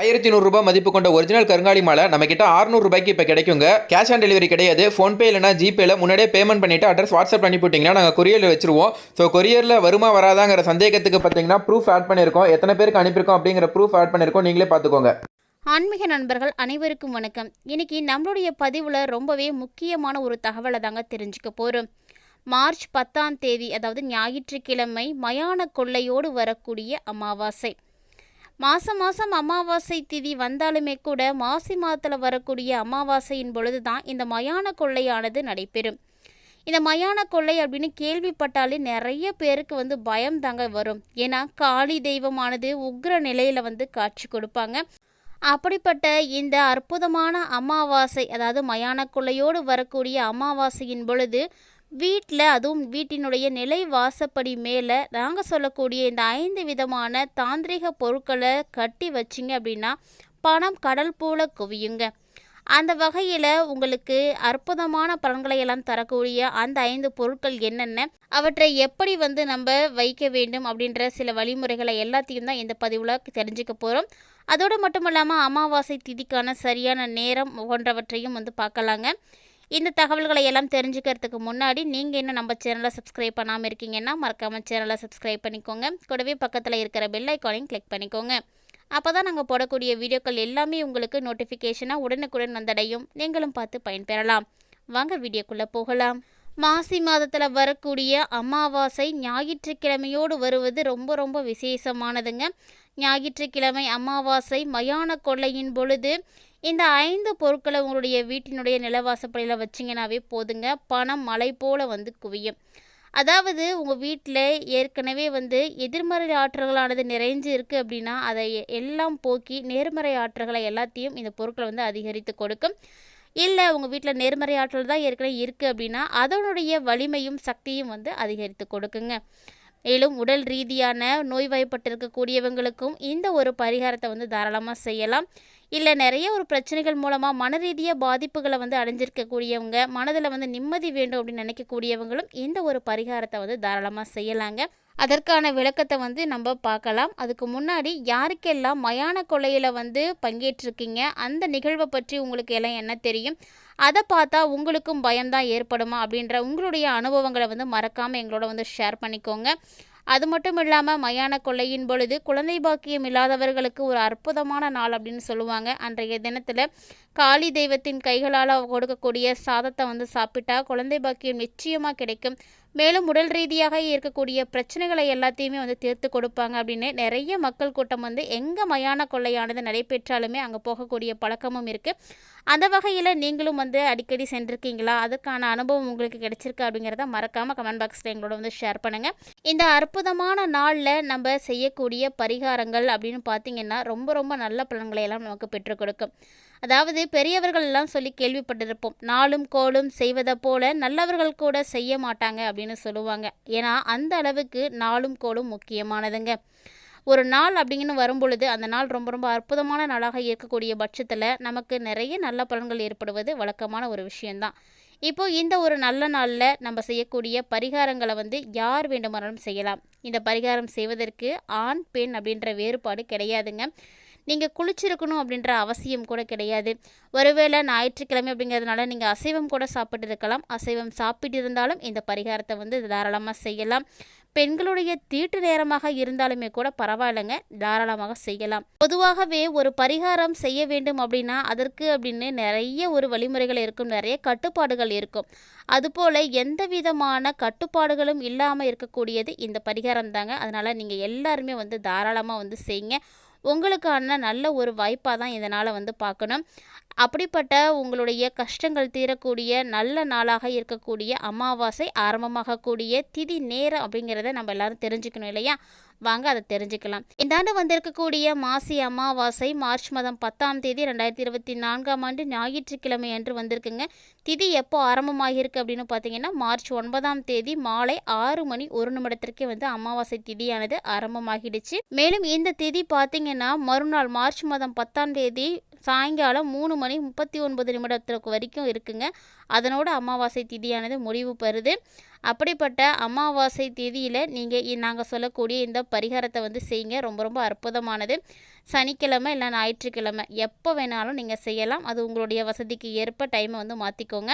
ஆயிரத்தி நூறுரூபா மதிப்பு கொண்ட ஒரிஜினல் கருங்காலி மாலை நம்ம கிட்ட 600 ரூபாய்க்கு இப்போ கிடைக்குங்க. கேஷ் ஆன் டெலிவரி கிடையாது. ஃபோன்பே இல்லைனா ஜிபேல முன்னாடியே பேமெண்ட் பண்ணிட்டு அட்ரஸ் வாட்ஸ்அப் பண்ணி போட்டிங்கன்னா நாங்கள் கொரியரில் வச்சிருவோம். ஸோ கொரியரில் வருமா வராதாங்கிற சந்தேகத்துக்கு பார்த்தீங்கன்னா ப்ரூஃப் ஆட் பண்ணியிருக்கோம் எத்தனை பேருக்கு அனுப்பியிருக்கோம் அப்படிங்கிற ப்ரூஃப் ஆட் பண்ணியிருக்கோம் நீங்களே பார்த்துக்கோங்க ஆன்மீக நண்பர்கள் அனைவருக்கும் வணக்கம். இன்னைக்கு நம்மளுடைய பதிவில் ரொம்பவே முக்கியமான ஒரு தகவலை தாங்க தெரிஞ்சுக்க போகிறோம் மார்ச் பத்தாம் தேதி அதாவது ஞாயிற்றுக்கிழமை மயான கொள்ளையோடு வரக்கூடிய அமாவாசை. மாதம் மாதம் அமாவாசை திதி வந்தாலுமே கூட மாசி மாதத்தில் வரக்கூடிய அமாவாசையின் பொழுது தான் இந்த மயான கொள்ளையானது நடைபெறும். இந்த மயான கொள்ளை அப்படின்னு கேள்விப்பட்டாலே நிறைய பேருக்கு வந்து பயம் தாங்க வரும். ஏன்னா காளி தெய்வமானது உக்ர நிலையில் வந்து காட்சி கொடுப்பாங்க. அப்படிப்பட்ட இந்த அற்புதமான அமாவாசை அதாவது மயான கொள்ளையோடு வரக்கூடிய அமாவாசையின் பொழுது வீட்டில் அதுவும் வீட்டினுடைய நிலை வாசப்படி மேலே நாங்கள் சொல்லக்கூடிய இந்த ஐந்து விதமான தாந்திரிக பொருட்களை கட்டி வச்சிங்க அப்படின்னா பணம் கடல் போல குவியுங்க. அந்த வகையில் உங்களுக்கு அற்புதமான பலன்களை எல்லாம் தரக்கூடிய அந்த ஐந்து பொருட்கள் என்னென்ன அவற்றை எப்படி வந்து நம்ம வைக்க வேண்டும் அப்படின்ற சில வழிமுறைகளை எல்லாத்தையும் தான் இந்த பதிவில் தெரிஞ்சுக்க போகிறோம் அதோடு மட்டும் இல்லாமல் அமாவாசை திதிக்கான சரியான நேரம் போன்றவற்றையும் வந்து பார்க்கலாங்க. இந்த தகவல்களை எல்லாம் தெரிஞ்சுக்கிறதுக்கு முன்னாடி நீங்கள் இன்னும் நம்ம சேனலை சப்ஸ்கிரைப் பண்ணாமல் இருக்கீங்கன்னா மறக்காமல் சேனலை சப்ஸ்கிரைப் பண்ணிக்கோங்க. கூடவே பக்கத்தில் இருக்கிற பெல் ஐக்கானையும் கிளிக் பண்ணிக்கோங்க. அப்போ தான் நாங்கள் போடக்கூடிய வீடியோக்கள் எல்லாமே உங்களுக்கு நோட்டிஃபிகேஷனாக உடனுக்குடன் வந்தடையும். நீங்களும் பார்த்து பயன்பெறலாம். வாங்க வீடியோக்குள்ளே போகலாம். மாசி மாதத்தில் வரக்கூடிய அமாவாசை ஞாயிற்றுக்கிழமையோடு வருவது ரொம்ப ரொம்ப விசேஷமானதுங்க. ஞாயிற்றுக்கிழமை அமாவாசை மயான கொள்ளையின் பொழுது இந்த ஐந்து பொருட்களை உங்களுடைய வீட்டினுடைய நிலவாசப்படியில் வச்சிங்கனாவே போதுங்க. பணம் மலை போல் வந்து குவியும். அதாவது உங்கள் வீட்டில் ஏற்கனவே வந்து எதிர்மறை ஆற்றல்களானது நிறைஞ்சு இருக்குது அப்படின்னா அதை எல்லாம் போக்கி நேர்மறை ஆற்றல்களை எல்லாத்தையும் இந்த பொருட்களை வந்து அதிகரித்து கொடுக்கும். இல்லை உங்கள் வீட்டில் நேர்மறை ஆற்றல் தான் ஏற்கனவே இருக்குது அப்படின்னா அதனுடைய வலிமையும் சக்தியும் வந்து அதிகரித்து கொடுக்குங்க. மேலும் உடல் ரீதியான நோய்வாய்ப்பட்டிருக்கக்கூடியவங்களுக்கும் இந்த ஒரு பரிகாரத்தை வந்து தாராளமாக செய்யலாம். இல்லை நிறைய ஒரு பிரச்சனைகள் மூலமாக மன ரீதியாக பாதிப்புகளை வந்து அடைஞ்சிருக்கக்கூடியவங்க மனதில் வந்து நிம்மதி வேண்டும் அப்படின்னு நினைக்கக்கூடியவங்களும் இந்த ஒரு பரிகாரத்தை வந்து தாராளமாக செய்யலாங்க. அதற்கான விளக்கத்தை வந்து நம்ம பார்க்கலாம். அதுக்கு முன்னாடி யாருக்கெல்லாம் மயான கொலையில் வந்து பங்கேற்றிருக்கீங்க? அந்த நிகழ்வை பற்றி உங்களுக்கு எல்லாம் என்ன தெரியும்? அதை பார்த்தா உங்களுக்கும் பயம்தான் ஏற்படுமா? அப்படின்ற உங்களுடைய அனுபவங்களை வந்து மறக்காமல் எங்களோட வந்து ஷேர் பண்ணிக்கோங்க. அது மட்டும் இல்லாமல் மயான கொள்ளையின் பொழுது குழந்தை பாக்கியம் இல்லாதவர்களுக்கு ஒரு அற்புதமான நாள் அப்படின்னு சொல்லுவாங்க. அன்றைய தினத்தில் காளி தெய்வத்தின் கைகளால் கொடுக்கக்கூடிய சாதத்தை வந்து சாப்பிட்டா குழந்தை பாக்கியம் நிச்சயமாக கிடைக்கும். மேலும் உடல் ரீதியாக இருக்கக்கூடிய பிரச்சனைகளை எல்லாத்தையுமே வந்து தீர்த்து கொடுப்பாங்க அப்படின்னு நிறைய மக்கள் கூட்டம் வந்து எங்கே மயான கொள்ளையானது நடைபெற்றாலுமே அங்கே போகக்கூடிய பழக்கமும் இருக்குது அந்த வகையில் நீங்களும் வந்து அடிக்கடி சென்றிருக்கீங்களா? அதுக்கான அனுபவம் உங்களுக்கு கிடைச்சிருக்கு அப்படிங்கிறத மறக்காமல் கமெண்ட் பாக்ஸில் எங்களோட வந்து ஷேர் பண்ணுங்கள் இந்த அற்புதமான நாளில் நம்ம செய்யக்கூடிய பரிகாரங்கள் அப்படின்னு பார்த்தீங்கன்னா ரொம்ப ரொம்ப நல்ல பலன்களை எல்லாம் நமக்கு பெற்றுக் கொடுக்கும். அதாவது பெரியவர்கள் எல்லாம் சொல்லி கேள்விப்பட்டிருப்போம். நாளும் கோலும் செய்வதை போல நல்லவர்கள் கூட செய்ய மாட்டாங்க அப்படின்னு சொல்லுவாங்க. ஏன்னா அந்த அளவுக்கு நாளும் கோலும் முக்கியமானதுங்க. ஒரு நாள் அப்படிங்கன்னு வரும்பொழுது அந்த நாள் ரொம்ப ரொம்ப அற்புதமான நாளாக இருக்கக்கூடிய பட்சத்தில் நமக்கு நிறைய நல்ல பலன்கள் ஏற்படுவது வழக்கமான ஒரு விஷயந்தான் இப்போ இந்த ஒரு நல்ல நாளில் நம்ம செய்யக்கூடிய பரிகாரங்களை வந்து யார் வேண்டுமானாலும் செய்யலாம். இந்த பரிகாரம் செய்வதற்கு ஆண் பெண் அப்படின்ற வேறுபாடு கிடையாதுங்க. நீங்கள் குளிச்சிருக்கணும் அப்படின்ற அவசியம் கூட கிடையாது. ஒருவேளை ஞாயிற்றுக்கிழமை அப்படிங்கிறதுனால நீங்கள் அசைவம் கூட சாப்பிட்டு இருக்கலாம் அசைவம் சாப்பிட்டு இருந்தாலும் இந்த பரிகாரத்தை வந்து தாராளமாக செய்யலாம். பெண்களுடைய தீட்டு நேரமாக இருந்தாலுமே கூட பரவாயில்லைங்க தாராளமாக செய்யலாம். பொதுவாகவே ஒரு பரிகாரம் செய்ய வேண்டும் அப்படின்னா அதற்கு அப்படின்னு நிறைய ஒரு வழிமுறைகள் இருக்கும் நிறைய கட்டுப்பாடுகள் இருக்கும். அதுபோல் எந்த விதமான கட்டுப்பாடுகளும் இல்லாமல் இருக்கக்கூடியது இந்த பரிகாரம் தாங்க. அதனால் நீங்கள் எல்லாருமே வந்து தாராளமாக வந்து செய்யுங்க. உங்களுக்கான நல்ல ஒரு வாய்ப்பாக தான் இதனால் வந்து பார்க்கணும். அப்படிப்பட்ட உங்களுடைய கஷ்டங்கள் தீரக்கூடிய நல்ல நாளாக இருக்கக்கூடிய அமாவாசை ஆரம்பமாகக்கூடிய திதி நேரம் அப்படிங்கிறத நம்ம எல்லாரும் தெரிஞ்சுக்கணும் இல்லையா? வாங்க அதை தெரிஞ்சுக்கலாம். இந்த ஆண்டு வந்திருக்கக்கூடிய மாசி அமாவாசை மார்ச் மாதம் பத்தாம் தேதி ரெண்டாயிரத்தி இருபத்தி நான்காம் ஆண்டு ஞாயிற்றுக்கிழமை அன்று வந்திருக்குங்க. திதி எப்போ ஆரம்பமாகியிருக்கு அப்படின்னு பார்த்தீங்கன்னா மார்ச் ஒன்பதாம் தேதி மாலை ஆறு மணி ஒரு நிமிடத்திற்கே வந்து அமாவாசை திதியானது ஆரம்பமாகிடுச்சு. மேலும் இந்த திதி பார்த்தீங்கன்னா மறுநாள் மார்ச் மாதம் பத்தாம் தேதி சாயங்காலம் மூணு மணி முப்பத்தி ஒன்பது நிமிடத்துக்கு வரைக்கும் இருக்குங்க. அதனோட அமாவாசை திதியானது முடிவு பெறுது. அப்படிப்பட்ட அமாவாசை திதியில் நீங்கள் நாங்கள் சொல்லக்கூடிய இந்த பரிகாரத்தை வந்து செய்யுங்க. ரொம்ப ரொம்ப அற்புதமானது. சனிக்கிழமை இல்லை ஞாயிற்றுக்கிழமை எப்போ வேணாலும் நீங்கள் செய்யலாம். அது உங்களுடைய வசதிக்கு ஏற்ப டைமை வந்து மாற்றிக்கோங்க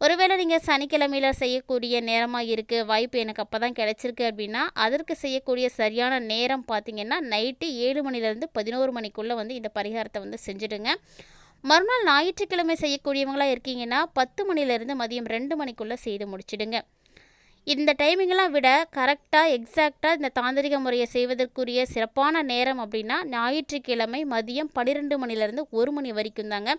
ஒருவேளை நீங்கள் சனிக்கிழமையில் செய்யக்கூடிய நேரமாக இருக்குது வாய்ப்பு எனக்கு அப்போ தான் கிடச்சிருக்கு அப்படின்னா அதற்கு செய்யக்கூடிய சரியான நேரம் பார்த்தீங்கன்னா நைட்டு ஏழு மணிலேருந்து பதினோரு மணிக்குள்ளே வந்து இந்த பரிகாரத்தை வந்து செஞ்சுடுங்க. மறுநாள் ஞாயிற்றுக்கிழமை செய்யக்கூடியவங்களாக இருக்கீங்கன்னா பத்து மணிலேருந்து மதியம் ரெண்டு மணிக்குள்ளே செய்து முடிச்சிடுங்க. இந்த டைமிங்கெல்லாம் விட கரெக்டாக எக்ஸாக்டாக இந்த தாந்திரிக முறையை செய்வதற்குரிய சிறப்பான நேரம் அப்படின்னா ஞாயிற்றுக்கிழமை மதியம் பன்னிரெண்டு மணிலேருந்து ஒரு மணி வரைக்கும் தாங்க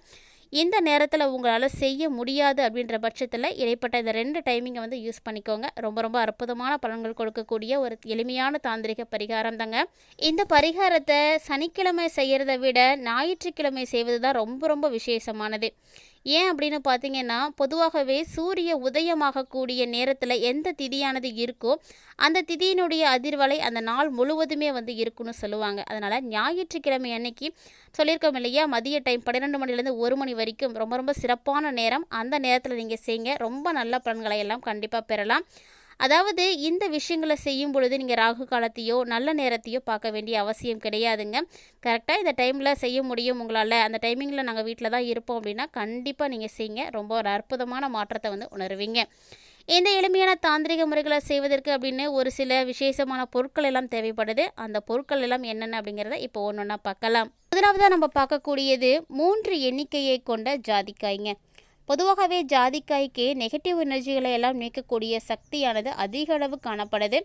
இந்த நேரத்தில் உங்களால் செய்ய முடியாது அப்படின்ற பட்சத்தில் இடைப்பட்ட இந்த ரெண்டு டைமிங்கை வந்து யூஸ் பண்ணிக்கோங்க. ரொம்ப ரொம்ப அற்புதமான பலன்கள் கொடுக்கக்கூடிய ஒரு எளிமையான தாந்திரிக பரிகாரம் தாங்க. இந்த பரிகாரத்தை சனிக்கிழமை செய்கிறத விட ஞாயிற்றுக்கிழமை செய்வது தான் ரொம்ப ரொம்ப விசேஷமானது. ஏன் அப்படின்னு பார்த்தீங்கன்னா பொதுவாகவே சூரிய உதயமாகக்கூடிய நேரத்தில் எந்த திதியானது இருக்கோ அந்த திதியினுடைய அதிர்வலை அந்த நாள் முழுவதுமே வந்து இருக்குன்னு சொல்லுவாங்க. அதனால் ஞாயிற்றுக்கிழமை அன்னைக்கு சொல்லியிருக்கோம் இல்லையா மதிய டைம் பன்னிரெண்டு மணிலேருந்து ஒரு மணி வரைக்கும் ரொம்ப ரொம்ப சிறப்பான நேரம். அந்த நேரத்தில் நீங்கள் செய்யுங்க ரொம்ப நல்ல பலன்களை எல்லாம் கண்டிப்பாக பெறலாம். அதாவது இந்த விஷயங்களை செய்யும் பொழுது நீங்கள் ராகு காலத்தையோ நல்ல நேரத்தையோ பார்க்க வேண்டிய அவசியம் கிடையாதுங்க. கரெக்டாக இந்த டைமில் செய்ய முடியும் உங்களால். அந்த டைமிங்கில் நாங்கள் வீட்டில் தான் இருப்போம் அப்படின்னா கண்டிப்பாக நீங்கள் செய்யுங்க ரொம்ப ஒரு அற்புதமான மாற்றத்தை வந்து உணர்வீங்க. இந்த எளிமையான தாந்திரிக முறைகளை செய்வதற்கு அப்படின்னு ஒரு சில விசேஷமான பொருட்கள் எல்லாம் தேவைப்படுது. அந்த பொருட்கள் எல்லாம் என்னென்ன அப்படிங்கிறத இப்போ ஒன்று ஒன்றா பார்க்கலாம். முதலாவதாக நம்ம பார்க்கக்கூடியது மூன்று எண்ணிக்கையை கொண்ட ஜாதிக்காய்ங்க. பொதுவாகவே ஜாதிக்காய்க்கு நெகட்டிவ் எனர்ஜிகளை எல்லாம் நீக்கக்கூடிய சக்தியானது அதிக அளவு காணப்படுது.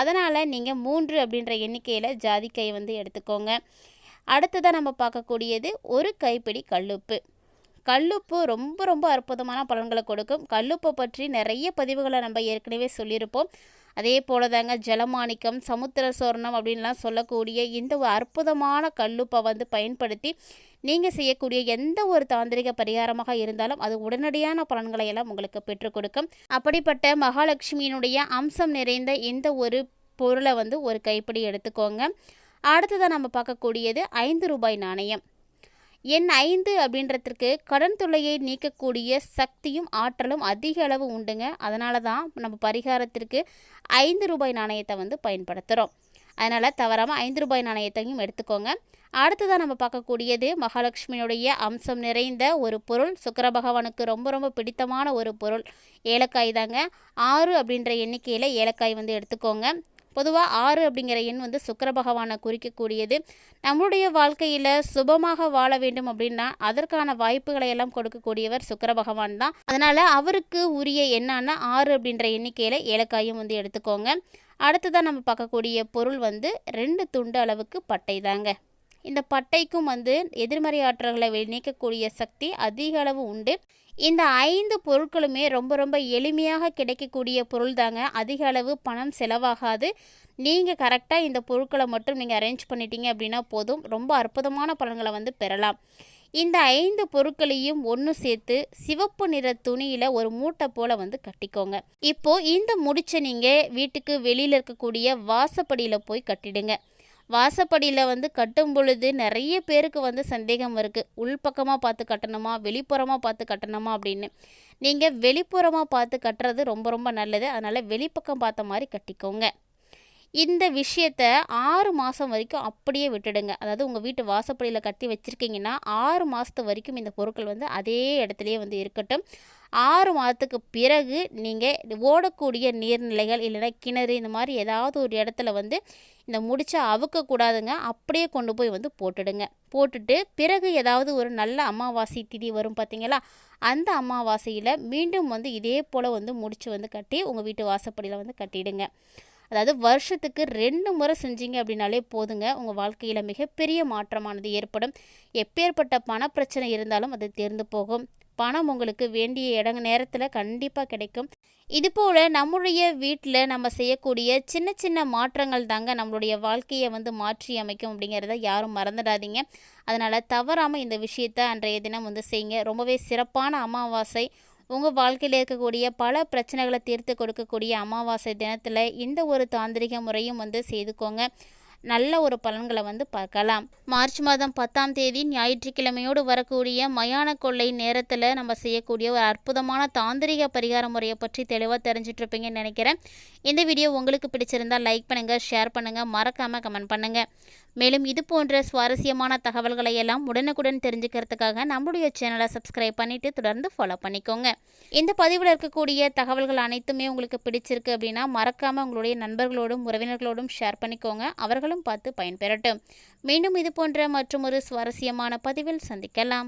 அதனால் நீங்கள் மூன்று அப்படின்ற எண்ணிக்கையில் ஜாதிக்காய் வந்து எடுத்துக்கோங்க. அடுத்ததாக நம்ம பார்க்கக்கூடியது ஒரு கைப்பிடி கல்லுப்பு. கல்லுப்பு ரொம்ப ரொம்ப அற்புதமான பலன்களை கொடுக்கும். கல்லுப்பை பற்றி நிறைய பதிவுகளை நம்ம ஏற்கனவே சொல்லியிருப்போம். அதே போல தாங்க ஜலமாணிக்கம் சமுத்திர சொர்ணம் அப்படின்லாம் சொல்லக்கூடிய இந்த ஒரு அற்புதமான கல்லுப்பை வந்து பயன்படுத்தி நீங்கள் செய்யக்கூடிய எந்த ஒரு தாந்திரிக பரிகாரமாக இருந்தாலும் அது உடனடியான பலன்களை எல்லாம் உங்களுக்கு பெற்றுக் கொடுக்கும். அப்படிப்பட்ட மகாலட்சுமியினுடைய அம்சம் நிறைந்த இந்த ஒரு பொருளை வந்து ஒரு கைப்பிடி எடுத்துக்கோங்க. அடுத்ததாக நம்ம பார்க்கக்கூடியது ஐந்து ரூபாய் நாணயம். எண் ஐந்து அப்படின்றதுக்கு கடன் தொல்லையை நீக்கக்கூடிய சக்தியும் ஆற்றலும் அதிக அளவு உண்டுங்க. அதனால தான் நம்ம பரிகாரத்திற்கு ஐந்து ரூபாய் நாணயத்தை வந்து பயன்படுத்துகிறோம் அதனால் தவறாமல் ஐந்து ரூபாய் நாணயத்தையும் எடுத்துக்கோங்க. அடுத்ததாக நம்ம பார்க்கக்கூடியது மகாலட்சுமியுடைய அம்சம் நிறைந்த ஒரு பொருள். சுக்கர பகவானுக்கு ரொம்ப ரொம்ப பிடித்தமான ஒரு பொருள். ஏலக்காய் தாங்க. ஆறு அப்படின்ற எண்ணிக்கையில் ஏலக்காய் வந்து எடுத்துக்கோங்க. பொதுவாக ஆறு அப்படிங்கிற எண் வந்து சுக்கர பகவானை குறிக்கக்கூடியது. நம்மளுடைய வாழ்க்கையில் சுபமாக வாழ வேண்டும் அப்படின்னா அதற்கான வாய்ப்புகளை எல்லாம் கொடுக்கக்கூடியவர் சுக்கர பகவான் தான். அதனால் அவருக்கு உரிய எண்ணான ஆறு அப்படின்ற எண்ணிக்கையில் ஏலக்காயும் வந்து எடுத்துக்கோங்க. அடுத்ததாக நம்ம பார்க்கக்கூடிய பொருள் வந்து ரெண்டு துண்டு அளவுக்கு பட்டை தாங்க. இந்த பட்டைக்கும் வந்து எதிர்மறை ஆற்றல்களை நீக்கக்கூடிய சக்தி அதிக அளவு உண்டு. இந்த ஐந்து பொருட்களுமே ரொம்ப ரொம்ப எளிமையாக கிடைக்கக்கூடிய பொருள் தாங்க. அதிக அளவு பணம் செலவாகாது. நீங்கள் கரெக்டாக இந்த பொருட்களை மட்டும் நீங்கள் அரேஞ்ச் பண்ணிட்டீங்க அப்படின்னா போதும். ரொம்ப அற்புதமான பலன்களை வந்து பெறலாம். இந்த ஐந்து பொருட்களையும் ஒன்று சேர்த்து சிவப்பு நிற துணியில் ஒரு மூட்டை போல் வந்து கட்டிக்கோங்க. இப்போது இந்த முடிச்சை நீங்கள் வீட்டுக்கு வெளியில் இருக்கக்கூடிய வாசப்படியில் போய் கட்டிடுங்க. வாசப்படியில் வந்து கட்டும் பொழுது நிறைய பேருக்கு வந்து சந்தேகம் இருக்குது உள்பக்கமாக பார்த்து கட்டணுமா? வெளிப்புறமாக பார்த்து கட்டணுமா? அப்படின்னு. நீங்கள் வெளிப்புறமாக பார்த்து கட்டுறது ரொம்ப ரொம்ப நல்லது. அதனால் வெளிப்பக்கம் பார்த்த மாதிரி கட்டிக்கோங்க. இந்த விஷயத்த ஆறு மாதம் வரைக்கும் அப்படியே விட்டுடுங்க. அதாவது உங்கள் வீட்டு வாசப்படியில் கட்டி வச்சுருக்கீங்கன்னா ஆறு மாதத்து வரைக்கும் இந்த பொருட்கள் வந்து அதே இடத்துலையே வந்து இருக்கட்டும். ஆறு மாதத்துக்கு பிறகு நீங்கள் ஓடக்கூடிய நீர்நிலைகள் இல்லைன்னா கிணறு இந்த மாதிரி ஏதாவது ஒரு இடத்துல வந்து இந்த முடிச்சா அவுக்கக்கூடாதுங்க. அப்படியே கொண்டு போய் வந்து போட்டுடுங்க. போட்டுட்டு பிறகு ஏதாவது ஒரு நல்ல அமாவாசை திதி வரும் பார்த்தீங்களா அந்த அமாவாசையில் மீண்டும் வந்து இதே போல் வந்து முடிச்சு வந்து கட்டி உங்கள் வீட்டு வாசப்படியில் வந்து கட்டிடுங்க. அதாவது வருஷத்துக்கு ரெண்டு முறை செஞ்சீங்க அப்படின்னாலே போதுங்க. உங்கள் வாழ்க்கையில் மிகப்பெரிய மாற்றமானது ஏற்படும். எப்பேற்பட்ட பணப்பிரச்சனை இருந்தாலும் அது தேர்ந்து போகும். பணம் உங்களுக்கு வேண்டிய இடங்க நேரத்தில் கண்டிப்பாக கிடைக்கும். இது போல் நம்முடைய வீட்டில் நம்ம செய்யக்கூடிய சின்ன சின்ன மாற்றங்கள் தாங்க நம்மளுடைய வாழ்க்கையை வந்து மாற்றி அமைக்கும் அப்படிங்கிறத யாரும் மறந்துடாதீங்க. அதனால் தவறாமல் இந்த விஷயத்தை அன்றைய தினம் வந்து செய்யுங்க. ரொம்பவே சிறப்பான அமாவாசை. உங்கள் வாழ்க்கையில் இருக்கக்கூடிய பல பிரச்சனைகளை தீர்த்து கொடுக்கக்கூடிய அமாவாசை தினத்தில் இந்த ஒரு தாந்திரிக முறையும் வந்து செய்துக்கோங்க. நல்ல ஒரு பலன்களை வந்து பார்க்கலாம். மார்ச் மாதம் பத்தாம் தேதி ஞாயிற்றுக்கிழமையோடு வரக்கூடிய மயான கொள்ளை நேரத்தில் நம்ம செய்யக்கூடிய ஒரு அற்புதமான தாந்திரிக பரிகார முறையை பற்றி தெளிவாக தெரிஞ்சிட்ருப்பீங்கன்னு நினைக்கிறேன். இந்த வீடியோ உங்களுக்கு பிடிச்சிருந்தா லைக் பண்ணுங்கள் ஷேர் பண்ணுங்கள் மறக்காமல் கமெண்ட் பண்ணுங்கள் மேலும் இது போன்ற சுவாரஸ்யமான தகவல்களை எல்லாம் உடனுக்குடன் தெரிஞ்சுக்கிறதுக்காக நம்மளுடைய சேனலை சப்ஸ்கிரைப் பண்ணிவிட்டு தொடர்ந்து ஃபாலோ பண்ணிக்கோங்க. இந்த பதிவில் இருக்கக்கூடிய தகவல்கள் அனைத்துமே உங்களுக்கு பிடிச்சிருக்கு அப்படின்னா மறக்காமல் உங்களுடைய நண்பர்களோடும் உறவினர்களோடும் ஷேர் பண்ணிக்கோங்க. அவர்கள் அவர்களும் பார்த்து பயன்பெறட்டும். மீண்டும் இது போன்ற சுவாரஸ்யமான பதிவில் சந்திக்கலாம்.